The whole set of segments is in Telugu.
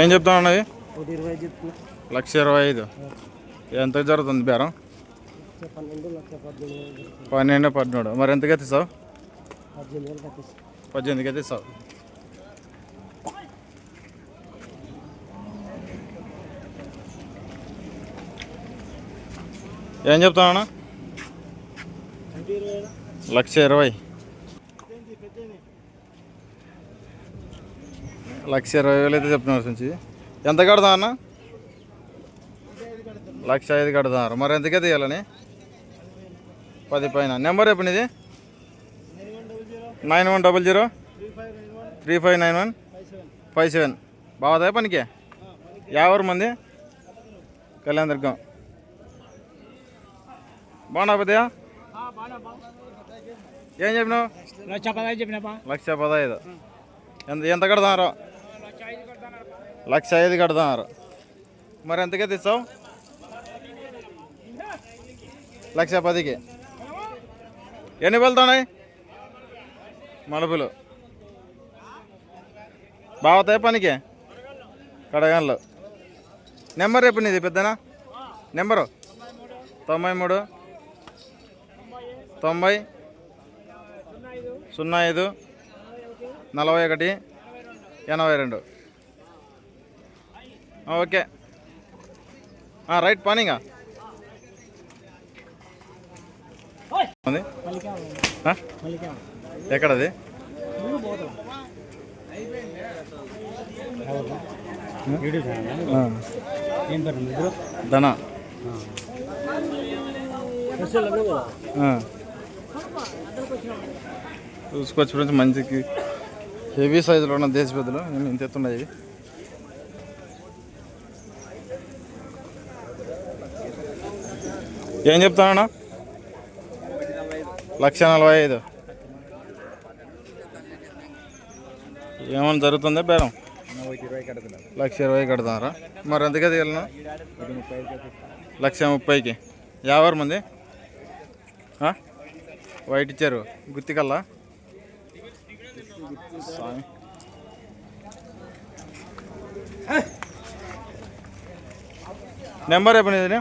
ఏం చెప్తా ఉన్నది లక్ష ఇరవై ఐదు. ఎంత జరుగుతుంది బేరం? పన్నెండు పద్మూడు మరి ఎంతకి ఎత్తిస్తావు? పద్దెనిమిదికి ఎత్తిస్తావు. ఏం చెప్తావు వేల లక్ష ఇరవై. లక్ష ఇరవై వేలు అయితే చెప్తున్నారు నుంచి ఎంత కడతా అన్న? లక్ష ఐదు కడతారు. మరి ఎంతకే తీయాలని? పది పైన. నెంబర్ చెప్పండి ఇది nine one double zero. Three five nine one. Five seven. బాగుదా పనికి? యావరు మంది? కళ్యాణ దుర్గం బాగున్నా పెద్దయా ఏం చెప్పినావు? లక్ష పదహైదు చెప్పినప్పా లక్ష పదహైదు. ఎంత ఎంత కడతారు? లక్ష ఐదు కడతారు మరి ఎంతకే తెచ్చావు? లక్ష పదికి. ఎన్ని వెళ్తున్నాయి మలుపులు. బాగుతాయి పనికి? కడగన్లు. నెంబర్ చెప్పు నీది పెద్దనా? నెంబరు? తొంభై మూడు. తొంభై. సున్నా ఐదు. నలభై ఒకటి. ఎనభై రెండు. ఓకే. ఆ, రైట్ పనిగా. ఎక్కడది? ధన. కదా చూసుకోవచ్చు ఫ్రెండ్స్ మంచికి. హెవీ సైజులో ఉన్న దేశ పెద్దలు ఇంత ఎత్తున్నాయి ఏం చెప్తానన్నా? లక్ష నలభై ఐదు. ఏమైనా జరుగుతుందా బేరం? లక్ష ఇరవై కడతారా? మరి ఎంతకే తీయాలన్నా లక్ష ముప్పైకి. యాభై మంది? వైట్ ఇచ్చారు. గుత్తికల్లా స్వామి. నెంబర్ చెప్పండి ఇది.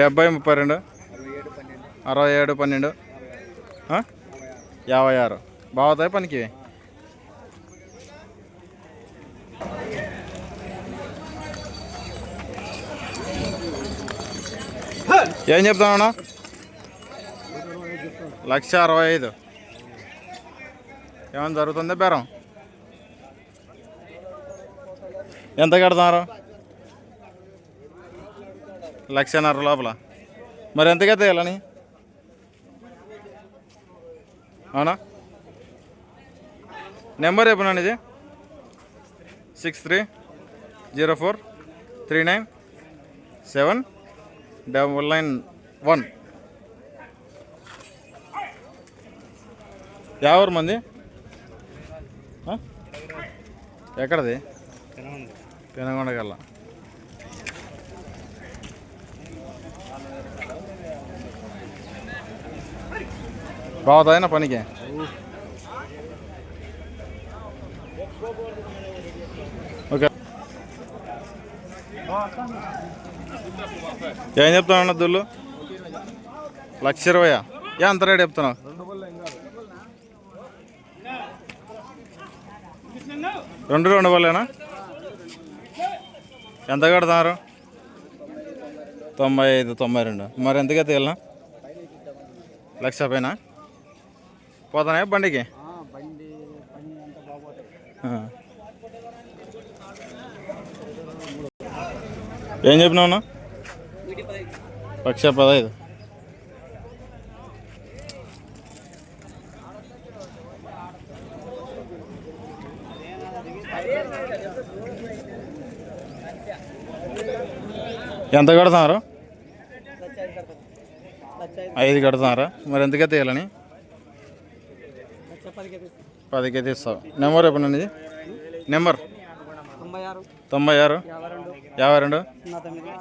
డెబ్బై ముప్పై రెండు. అరవై ఏడు పన్నెండు. యాభై ఆరు. బాగుతాయి పనికి? ఏం చెప్తామన్నా లక్ష అరవై ఐదు. ఏమైనా జరుగుతుందా బేరం? ఎంత కడతారు లక్షన్నర లోపల. మరి ఎంతకే తీయాలని అవునా? నెంబర్ చెప్పనండి ఇది. Six three zero four three nine seven double nine one. యావరు మంది? ఎక్కడది? పెనగొండ. కల్లా బాగుతాయినా పనికి ఓకే ఏం చెప్తావు అన్న దుల్లు? లక్ష ఇరవయా ఏ అంత రేట్ చెప్తున్నావు? రెండు రెండు వల్లేనా ఎంత కడతారు? తొంభై ఐదు తొంభై రెండు. మరి ఎంతగా తేలినా లక్ష పైన? పోతానా బండికి. ఏం చెప్పినావు అన్న? లక్ష పదహైదు ఎంత కడుతున్నారు? ఐదు కడతాం లక్ష ఐదు ఐదు కడుతున్నారా? మరి ఎంతకే తీయాలని? లక్ష పదికి తీస్తాం పదికే తీస్తావు నెంబర్ చెప్పండి ఇది నెంబర్? తొంభై ఆరు. యాభై రెండు.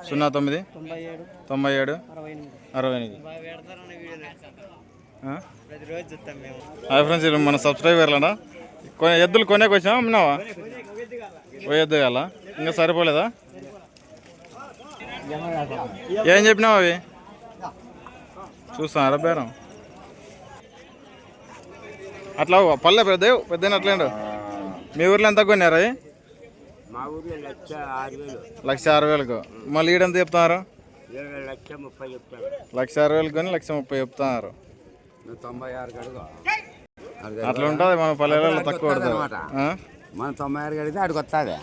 సున్నా తొమ్మిది. తొంభై ఏడు. అరవై ఎనిమిది. చూస్తాం హాయ్ ఫ్రెండ్స్ మన సబ్స్క్రైబర్లడా కొ- ఎద్దులు కొనేకి వచ్చావా అమ్మినావా ఓ ఎద్దు కాల ఇంకా సరిపోలేదా? ఏం చెప్పినావు అవి? చూస్తున్నారా బేరం? అట్లా పల్లె పెద్ద పెద్ద అట్లేండు మీ ఊర్లో ఎంత కొన్నారా అవి? మా ఊర్లో లక్ష ఆరు వేలు. వేలకు. మళ్ళీ ఈడెంత చెప్తున్నారు? లక్ష అరవై వేలకు కొని లక్ష ముప్పై చెప్తున్నారు. ఆరు అట్లా ఉంటుంది మన పల్లెలలో తక్కువ పడుతుంది? మన తొంభై ఆరు కడిగితే ఆడికి వస్తుంది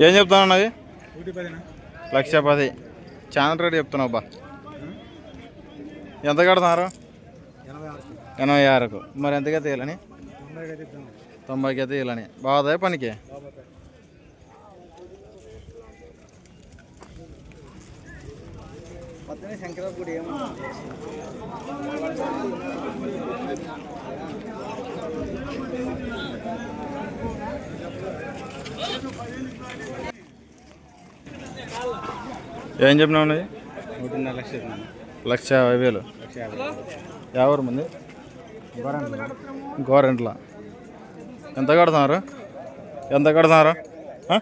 ఏం చెప్తాను అన్నది లక్ష పది చాలా రేటు చెప్తున్నావు బా ఎంత కడుతున్నారు? ఎనభై ఆరుకు. మరి ఎంతగా తీయాలని తొంభైకి తీయాలని బాగుందా పనికి? ఏం చెప్పినావు ఒకటిన్నర లక్ష లక్ష యాభై వేలు. యాభై ఎవరు మంది? గోరెంట్ల. ఎంత కడుతున్నారు? ఎంత కడుతున్నారు? ఆ?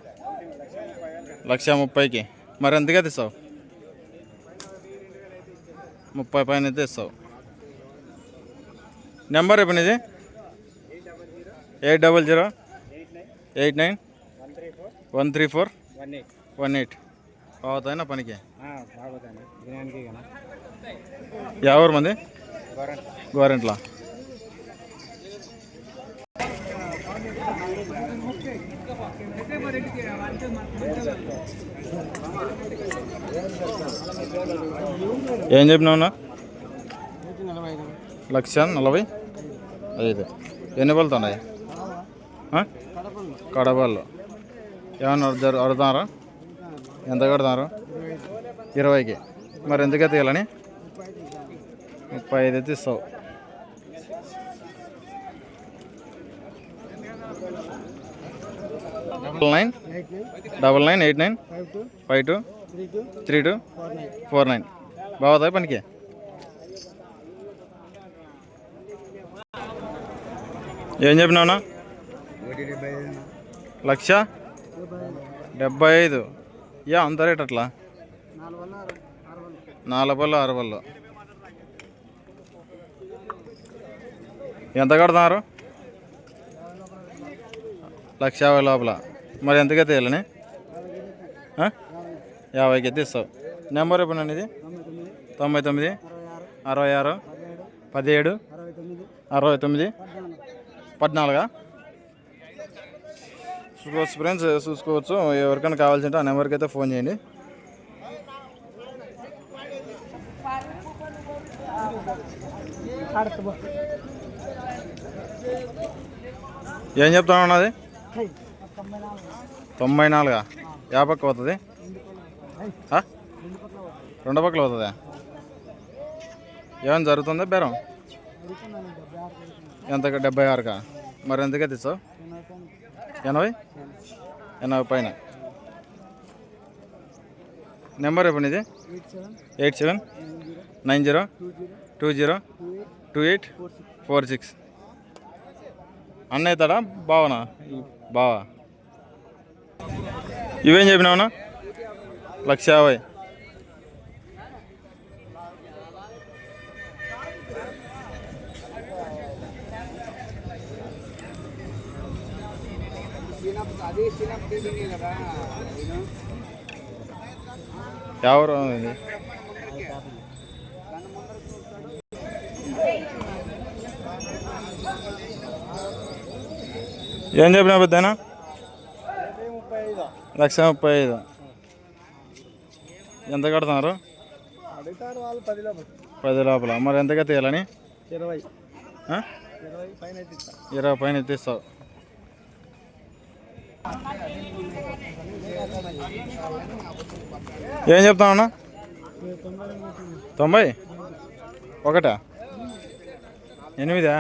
లక్ష ముప్పైకి. మరి ఎంతగా తీస్తావు? ముప్పై పైన అయితే ఇస్తావు నెంబర్ ఇప్పుడు ఇది eight double zero. Eight nine. One three four? One eight. One eight. అవుతాయినా పనికి? ఎవరు మంది? గోరంట. గోరెంట్ల? ఏం చెప్పినావునా లక్ష నలభై ఐదు. ఎన్ని ఉన్నాయి కడపల్లో. ఏమన్నా అడుగుతారు? అడుగుతున్నారా? ఎంత కడతారు? ఇరవైకి. మరి ఎందుకే తీయాలని ముప్పై ఐదు అయితే ఇస్తావు. Double nine? Double nine eight nine? Five two? Three two? Four nine. బాగుతాయి పనికి? ఏం చెప్పినావునా లక్ష? డెబ్బై ఐదు. యా అంత రేట్ అట్లా? నాలుగు పళ్ళు ఆరు పళ్ళు. ఎంత కడుతున్నారు? లక్ష యాభై లోపల. మరి ఎంతగా తీయాలని యాభైకి అయితే ఇస్తావు. నెంబర్ ఎప్పుడు ఇది. తొంభై తొమ్మిది అరవై ఆరు పదిహేడు అరవై తొమ్మిది పద్నాలుగు పద్నాలుగా? చూసుకోవచ్చు ఫ్రెండ్స్ చూసుకోవచ్చు. ఎవరికైనా కావాల్సి ఉంటే ఆ నెంబర్కి అయితే ఫోన్ చేయండి. ఏం చెప్తాను ఉన్నది తొంభై నాలుగా? యా నాలుగా పోతుంది. రెండు పక్కలు పోతుందా? ఏమైనా జరుగుతుందా బేరం? ఎంత? డెబ్బై ఆరుకా? మరి ఎంతకే తెచ్చావు ఎనభై? ఎనభై పైన. నెంబర్ చెప్పండి ఇది. Eight seven nine zero two zero two eight four six. Six అన్న అవుతాడా బావనా? బావా. ఇవేం చెప్పినావునా లక్ష యాభై. ఎవరు ఏం చెప్పినా పెద్దనా? లక్ష ముప్పై ఐదు. ఎంత కడుతున్నారు? పది లోపల. మరి ఎంతగా తీయాలని? ఇరవై? ఇరవై పైన అయితే ఏం చెప్తామన్నా తొంభై? ఒకటా? ఎనిమిదా?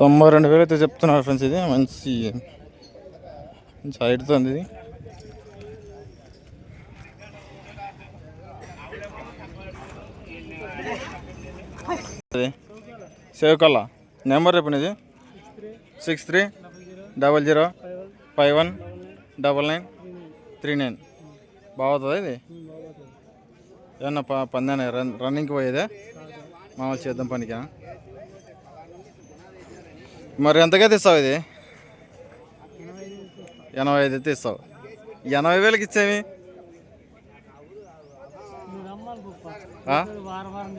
తొంభై రెండు వేలు అయితే చెప్తున్నారు ఫ్రెండ్స్ ఇది. మంచి మంచి హైట్తో ఉంది ఇది. సేవకల్లా? కల్లా నెంబర్ చెప్పండి ఇది six three double zero five one double nine three nine. బాగుతుందా ఇది? ఏమన్నా ప పందాన? రన్ రన్నింగ్కి పోయేదే? మామూలు చేద్దాం పనికి? మరి ఎంతకైతే ఇస్తావు ఇది? ఎనభై ఐదు అయితే ఇస్తావు ఎనభై వేలకి ఇచ్చేవి? వారం వారం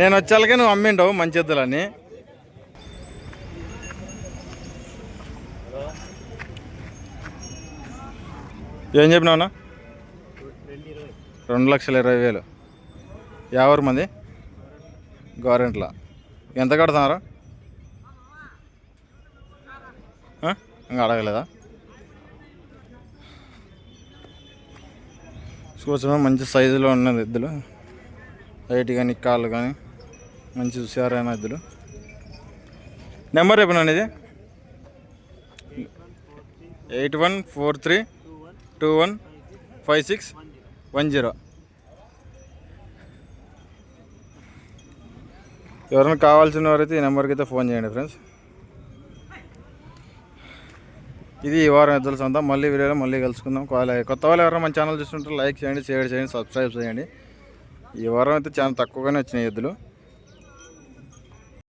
నేను వచ్చాకే నువ్వు అమ్మిండవు మంచి ఎద్దులని. ఏం చెప్పినావునా రెండు లక్షల ఇరవై వేలు. యావరు మంది? గవర్నమెంట్లో ఎంత కడుతున్నారు? ఇంకా అడగలేదా? చూసిన మంచి సైజులో ఉన్నది ఇద్దరు హైట్ కానీ కాళ్ళు కానీ మంచి హుషారైన ఇద్దరు. నెంబర్ చెప్పనండి ఇది eight one four three two one five six one zero. ఎవరైనా కావాల్సిన వారైతే ఈ నెంబర్కి అయితే ఫోన్ చేయండి ఫ్రెండ్స్. ఇది ఈ వారం ఎద్దుల సొంత. మళ్ళీ వీడియోలో మళ్ళీ కలుసుకుందాం. కొత్త వాళ్ళు ఎవరైనా మన ఛానల్ చూస్తుంటే లైక్ చేయండి షేర్ చేయండి సబ్స్క్రైబ్ చేయండి. ఈ వారం అయితే చాలా తక్కువగానే వచ్చినాయి ఎద్దులు.